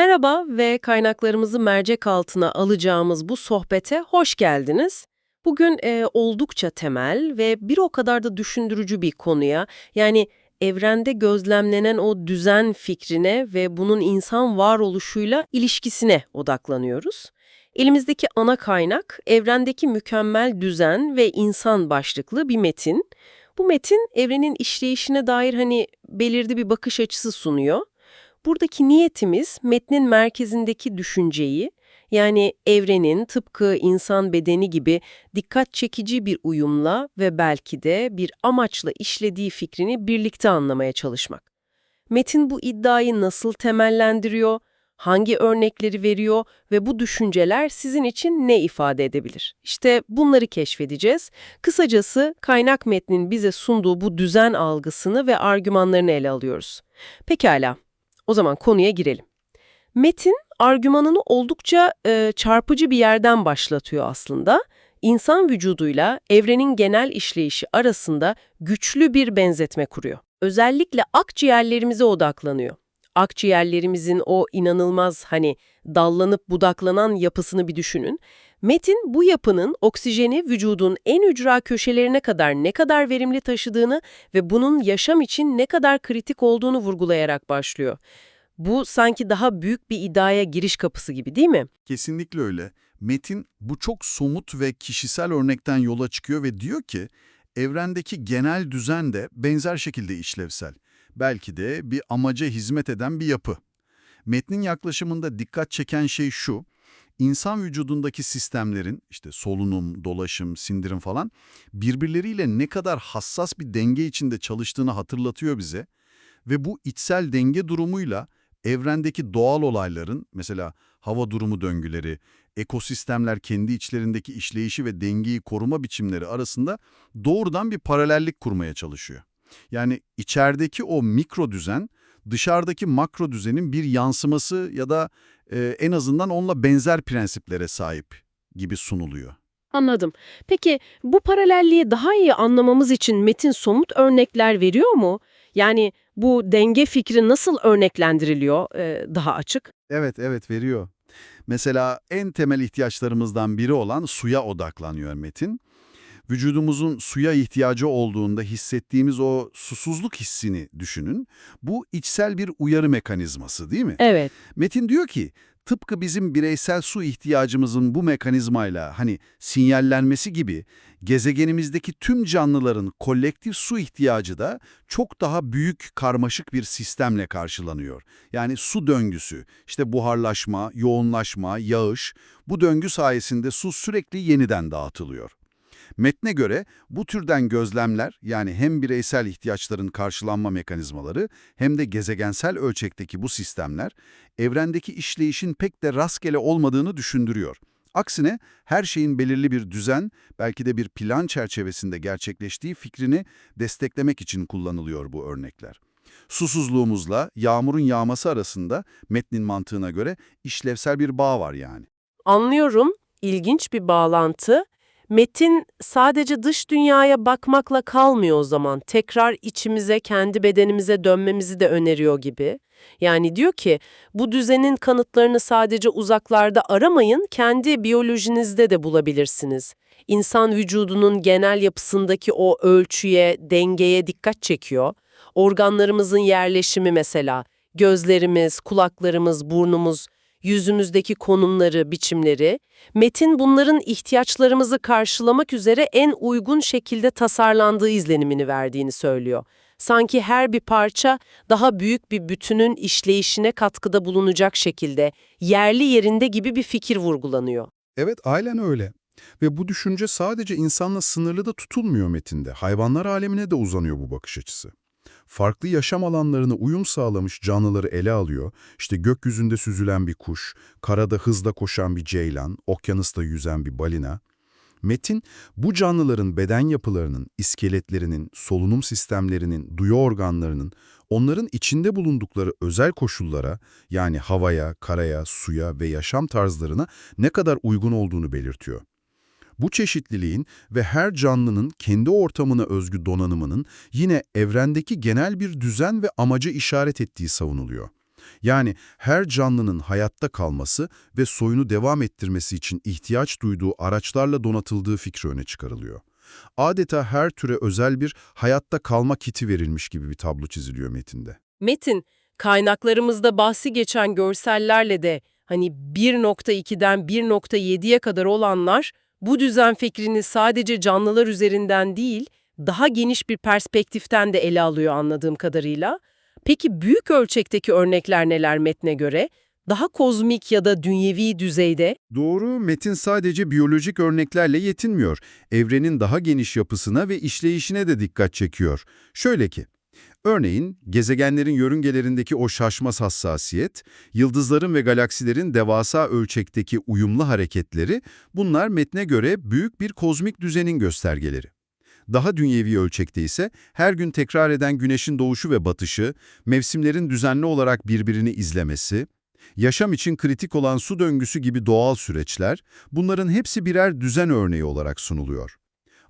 Merhaba ve kaynaklarımızı mercek altına alacağımız bu sohbete hoş geldiniz. Bugün e, oldukça temel ve bir o kadar da düşündürücü bir konuya, yani evrende gözlemlenen o düzen fikrine ve bunun insan varoluşuyla ilişkisine odaklanıyoruz. Elimizdeki ana kaynak, evrendeki mükemmel düzen ve insan başlıklı bir metin. Bu metin, evrenin işleyişine dair hani belirli bir bakış açısı sunuyor. Buradaki niyetimiz metnin merkezindeki düşünceyi, yani evrenin tıpkı insan bedeni gibi dikkat çekici bir uyumla ve belki de bir amaçla işlediği fikrini birlikte anlamaya çalışmak. Metin bu iddiayı nasıl temellendiriyor, hangi örnekleri veriyor ve bu düşünceler sizin için ne ifade edebilir? İşte bunları keşfedeceğiz. Kısacası kaynak metnin bize sunduğu bu düzen algısını ve argümanlarını ele alıyoruz. Pekala. O zaman konuya girelim. Metin, argümanını oldukça e, çarpıcı bir yerden başlatıyor aslında. İnsan vücuduyla evrenin genel işleyişi arasında güçlü bir benzetme kuruyor. Özellikle akciğerlerimize odaklanıyor. Akciğerlerimizin o inanılmaz hani dallanıp budaklanan yapısını bir düşünün. Metin bu yapının oksijeni vücudun en ücra köşelerine kadar ne kadar verimli taşıdığını ve bunun yaşam için ne kadar kritik olduğunu vurgulayarak başlıyor. Bu sanki daha büyük bir iddiaya giriş kapısı gibi değil mi? Kesinlikle öyle. Metin bu çok somut ve kişisel örnekten yola çıkıyor ve diyor ki evrendeki genel düzen de benzer şekilde işlevsel. Belki de bir amaca hizmet eden bir yapı. Metnin yaklaşımında dikkat çeken şey şu, insan vücudundaki sistemlerin, işte solunum, dolaşım, sindirim falan, birbirleriyle ne kadar hassas bir denge içinde çalıştığını hatırlatıyor bize ve bu içsel denge durumuyla evrendeki doğal olayların, mesela hava durumu döngüleri, ekosistemler kendi içlerindeki işleyişi ve dengeyi koruma biçimleri arasında doğrudan bir paralellik kurmaya çalışıyor. Yani içerideki o mikro düzen, dışarıdaki makro düzenin bir yansıması ya da e, en azından onunla benzer prensiplere sahip gibi sunuluyor. Anladım. Peki bu paralelliği daha iyi anlamamız için metin somut örnekler veriyor mu? Yani bu denge fikri nasıl örneklendiriliyor e, daha açık? Evet, evet veriyor. Mesela en temel ihtiyaçlarımızdan biri olan suya odaklanıyor Metin. Vücudumuzun suya ihtiyacı olduğunda hissettiğimiz o susuzluk hissini düşünün. Bu içsel bir uyarı mekanizması değil mi? Evet. Metin diyor ki, tıpkı bizim bireysel su ihtiyacımızın bu mekanizmayla hani sinyallenmesi gibi gezegenimizdeki tüm canlıların kolektif su ihtiyacı da çok daha büyük karmaşık bir sistemle karşılanıyor. Yani su döngüsü, işte buharlaşma, yoğunlaşma, yağış, bu döngü sayesinde su sürekli yeniden dağıtılıyor. Metne göre bu türden gözlemler yani hem bireysel ihtiyaçların karşılanma mekanizmaları hem de gezegensel ölçekteki bu sistemler evrendeki işleyişin pek de rastgele olmadığını düşündürüyor. Aksine her şeyin belirli bir düzen, belki de bir plan çerçevesinde gerçekleştiği fikrini desteklemek için kullanılıyor bu örnekler. Susuzluğumuzla yağmurun yağması arasında metnin mantığına göre işlevsel bir bağ var yani. Anlıyorum. İlginç bir bağlantı. Metin sadece dış dünyaya bakmakla kalmıyor o zaman. Tekrar içimize, kendi bedenimize dönmemizi de öneriyor gibi. Yani diyor ki bu düzenin kanıtlarını sadece uzaklarda aramayın, kendi biyolojinizde de bulabilirsiniz. İnsan vücudunun genel yapısındaki o ölçüye, dengeye dikkat çekiyor. Organlarımızın yerleşimi mesela, gözlerimiz, kulaklarımız, burnumuz, yüzümüzdeki konumları, biçimleri, metin bunların ihtiyaçlarımızı karşılamak üzere en uygun şekilde tasarlandığı izlenimini verdiğini söylüyor. Sanki her bir parça daha büyük bir bütünün işleyişine katkıda bulunacak şekilde yerli yerinde gibi bir fikir vurgulanıyor. Evet, aynen öyle. Ve bu düşünce sadece insanla sınırlı da tutulmuyor metinde. Hayvanlar alemine de uzanıyor bu bakış açısı. Farklı yaşam alanlarına uyum sağlamış canlıları ele alıyor. İşte gökyüzünde süzülen bir kuş, karada hızla koşan bir ceylan, okyanusta yüzen bir balina. Metin, bu canlıların beden yapılarının, iskeletlerinin, solunum sistemlerinin, duyu organlarının, onların içinde bulundukları özel koşullara, yani havaya, karaya, suya ve yaşam tarzlarına ne kadar uygun olduğunu belirtiyor. Bu çeşitliliğin ve her canlının kendi ortamına özgü donanımının yine evrendeki genel bir düzen ve amacı işaret ettiği savunuluyor. Yani her canlının hayatta kalması ve soyunu devam ettirmesi için ihtiyaç duyduğu araçlarla donatıldığı fikri öne çıkarılıyor. Adeta her türe özel bir hayatta kalma kiti verilmiş gibi bir tablo çiziliyor metinde. Metin, kaynaklarımızda bahsi geçen görsellerle de hani 1.2'den 1.7'ye kadar olanlar bu düzen fikrini sadece canlılar üzerinden değil, daha geniş bir perspektiften de ele alıyor anladığım kadarıyla. Peki büyük ölçekteki örnekler neler metne göre? Daha kozmik ya da dünyevi düzeyde? Doğru, metin sadece biyolojik örneklerle yetinmiyor. Evrenin daha geniş yapısına ve işleyişine de dikkat çekiyor. Şöyle ki, örneğin gezegenlerin yörüngelerindeki o şaşmaz hassasiyet, yıldızların ve galaksilerin devasa ölçekteki uyumlu hareketleri, bunlar metne göre büyük bir kozmik düzenin göstergeleri. Daha dünyevi ölçekte ise her gün tekrar eden güneşin doğuşu ve batışı, mevsimlerin düzenli olarak birbirini izlemesi, yaşam için kritik olan su döngüsü gibi doğal süreçler, bunların hepsi birer düzen örneği olarak sunuluyor.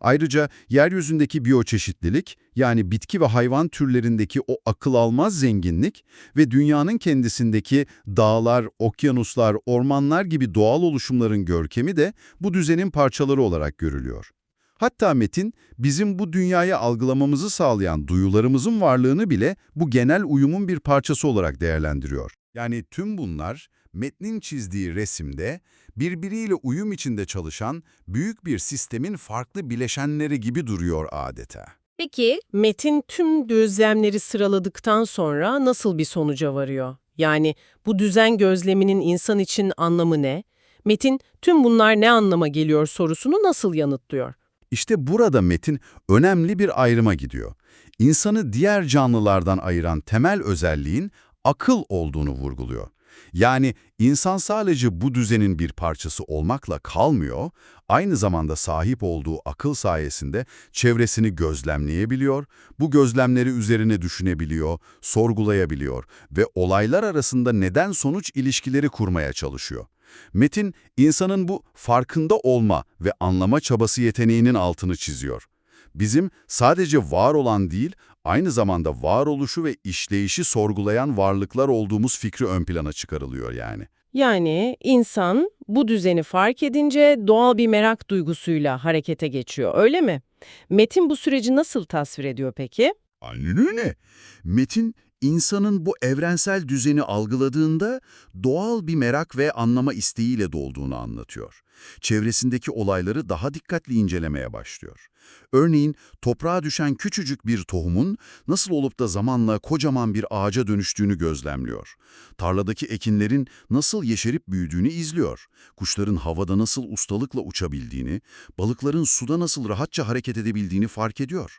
Ayrıca yeryüzündeki biyoçeşitlilik, yani bitki ve hayvan türlerindeki o akıl almaz zenginlik ve dünyanın kendisindeki dağlar, okyanuslar, ormanlar gibi doğal oluşumların görkemi de bu düzenin parçaları olarak görülüyor. Hatta metin, bizim bu dünyayı algılamamızı sağlayan duyularımızın varlığını bile bu genel uyumun bir parçası olarak değerlendiriyor. Yani tüm bunlar, metnin çizdiği resimde birbiriyle uyum içinde çalışan büyük bir sistemin farklı bileşenleri gibi duruyor adeta. Peki Metin tüm düzlemleri sıraladıktan sonra nasıl bir sonuca varıyor? Yani bu düzen gözleminin insan için anlamı ne? Metin tüm bunlar ne anlama geliyor sorusunu nasıl yanıtlıyor? İşte burada metin önemli bir ayrıma gidiyor. İnsanı diğer canlılardan ayıran temel özelliğin akıl olduğunu vurguluyor. Yani insan sadece bu düzenin bir parçası olmakla kalmıyor, aynı zamanda sahip olduğu akıl sayesinde çevresini gözlemleyebiliyor, bu gözlemleri üzerine düşünebiliyor, sorgulayabiliyor ve olaylar arasında neden-sonuç ilişkileri kurmaya çalışıyor. Metin, insanın bu farkında olma ve anlama çabası yeteneğinin altını çiziyor. Bizim sadece var olan değil, aynı zamanda varoluşu ve işleyişi sorgulayan varlıklar olduğumuz fikri ön plana çıkarılıyor yani. Yani insan bu düzeni fark edince doğal bir merak duygusuyla harekete geçiyor, öyle mi? Metin bu süreci nasıl tasvir ediyor peki? Aynen öyle. Metin, insanın bu evrensel düzeni algıladığında doğal bir merak ve anlama isteğiyle dolduğunu anlatıyor. Çevresindeki olayları daha dikkatli incelemeye başlıyor. Örneğin toprağa düşen küçücük bir tohumun nasıl olup da zamanla kocaman bir ağaca dönüştüğünü gözlemliyor. Tarladaki ekinlerin nasıl yeşerip büyüdüğünü izliyor. Kuşların havada nasıl ustalıkla uçabildiğini, balıkların suda nasıl rahatça hareket edebildiğini fark ediyor.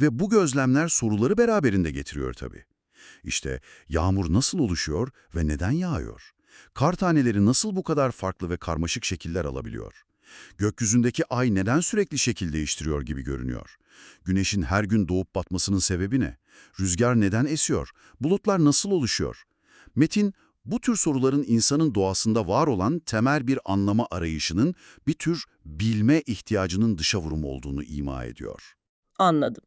Ve bu gözlemler soruları beraberinde getiriyor tabii. İşte yağmur nasıl oluşuyor ve neden yağıyor? Kar taneleri nasıl bu kadar farklı ve karmaşık şekiller alabiliyor? Gökyüzündeki ay neden sürekli şekil değiştiriyor gibi görünüyor? Güneşin her gün doğup batmasının sebebi ne? Rüzgar neden esiyor? Bulutlar nasıl oluşuyor? Metin, bu tür soruların insanın doğasında var olan temel bir anlama arayışının bir tür bilme ihtiyacının dışa vurumu olduğunu ima ediyor. Anladım.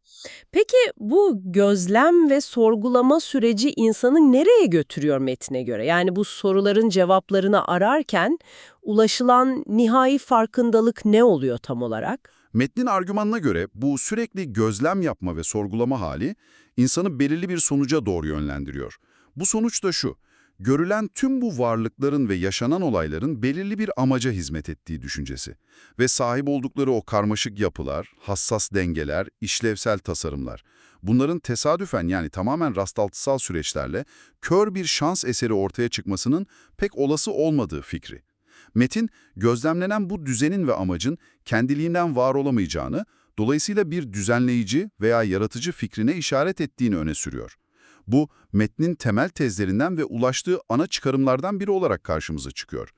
Peki bu gözlem ve sorgulama süreci insanı nereye götürüyor metine göre? Yani bu soruların cevaplarını ararken ulaşılan nihai farkındalık ne oluyor tam olarak? Metnin argümanına göre bu sürekli gözlem yapma ve sorgulama hali insanı belirli bir sonuca doğru yönlendiriyor. Bu sonuç da şu, görülen tüm bu varlıkların ve yaşanan olayların belirli bir amaca hizmet ettiği düşüncesi ve sahip oldukları o karmaşık yapılar, hassas dengeler, işlevsel tasarımlar. Bunların tesadüfen yani tamamen rastlantısal süreçlerle kör bir şans eseri ortaya çıkmasının pek olası olmadığı fikri. Metin, gözlemlenen bu düzenin ve amacın kendiliğinden var olamayacağını, dolayısıyla bir düzenleyici veya yaratıcı fikrine işaret ettiğini öne sürüyor. Bu, metnin temel tezlerinden ve ulaştığı ana çıkarımlardan biri olarak karşımıza çıkıyor.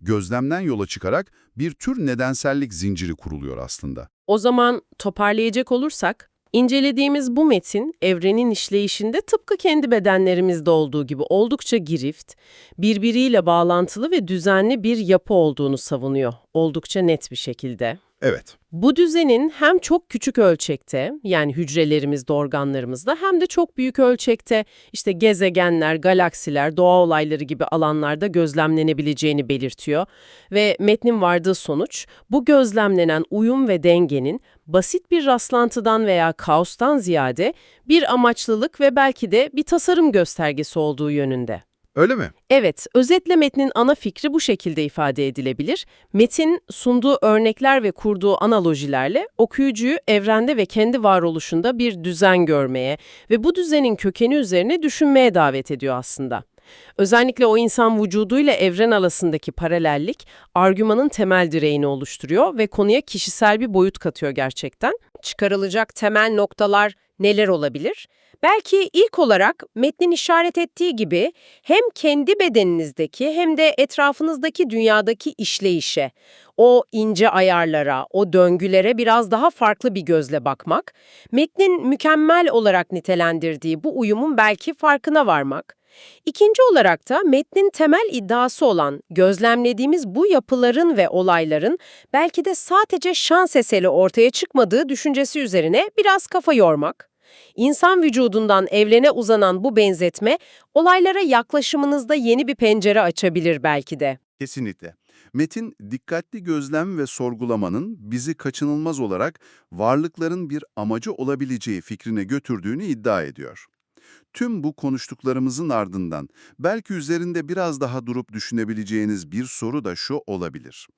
Gözlemden yola çıkarak bir tür nedensellik zinciri kuruluyor aslında. O zaman toparlayacak olursak, incelediğimiz bu metin evrenin işleyişinde tıpkı kendi bedenlerimizde olduğu gibi oldukça girift, birbiriyle bağlantılı ve düzenli bir yapı olduğunu savunuyor oldukça net bir şekilde. Evet. Bu düzenin hem çok küçük ölçekte yani hücrelerimizde, organlarımızda hem de çok büyük ölçekte işte gezegenler, galaksiler, doğa olayları gibi alanlarda gözlemlenebileceğini belirtiyor. Ve metnin vardığı sonuç bu gözlemlenen uyum ve dengenin basit bir rastlantıdan veya kaostan ziyade bir amaçlılık ve belki de bir tasarım göstergesi olduğu yönünde. Öyle mi? Evet, özetle metnin ana fikri bu şekilde ifade edilebilir. Metin sunduğu örnekler ve kurduğu analojilerle okuyucuyu evrende ve kendi varoluşunda bir düzen görmeye ve bu düzenin kökeni üzerine düşünmeye davet ediyor aslında. Özellikle o insan vücuduyla evren arasındaki paralellik argümanın temel direğini oluşturuyor ve konuya kişisel bir boyut katıyor gerçekten. Çıkarılacak temel noktalar neler olabilir? Belki ilk olarak metnin işaret ettiği gibi hem kendi bedeninizdeki hem de etrafınızdaki dünyadaki işleyişe, o ince ayarlara, o döngülere biraz daha farklı bir gözle bakmak, metnin mükemmel olarak nitelendirdiği bu uyumun belki farkına varmak, İkinci olarak da metnin temel iddiası olan gözlemlediğimiz bu yapıların ve olayların belki de sadece şans eseri ortaya çıkmadığı düşüncesi üzerine biraz kafa yormak. İnsan vücudundan evrene uzanan bu benzetme olaylara yaklaşımınızda yeni bir pencere açabilir belki de. Kesinlikle. Metin, dikkatli gözlem ve sorgulamanın bizi kaçınılmaz olarak varlıkların bir amacı olabileceği fikrine götürdüğünü iddia ediyor. Tüm bu konuştuklarımızın ardından belki üzerinde biraz daha durup düşünebileceğiniz bir soru da şu olabilir.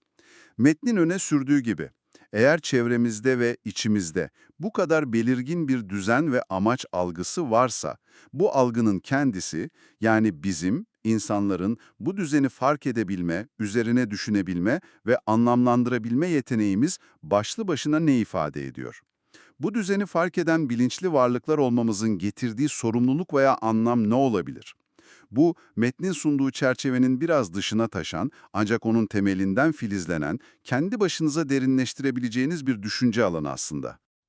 Metnin öne sürdüğü gibi, eğer çevremizde ve içimizde bu kadar belirgin bir düzen ve amaç algısı varsa, bu algının kendisi, yani bizim, insanların bu düzeni fark edebilme, üzerine düşünebilme ve anlamlandırabilme yeteneğimiz başlı başına ne ifade ediyor? Bu düzeni fark eden bilinçli varlıklar olmamızın getirdiği sorumluluk veya anlam ne olabilir? Bu, metnin sunduğu çerçevenin biraz dışına taşan, ancak onun temelinden filizlenen, kendi başınıza derinleştirebileceğiniz bir düşünce alanı aslında.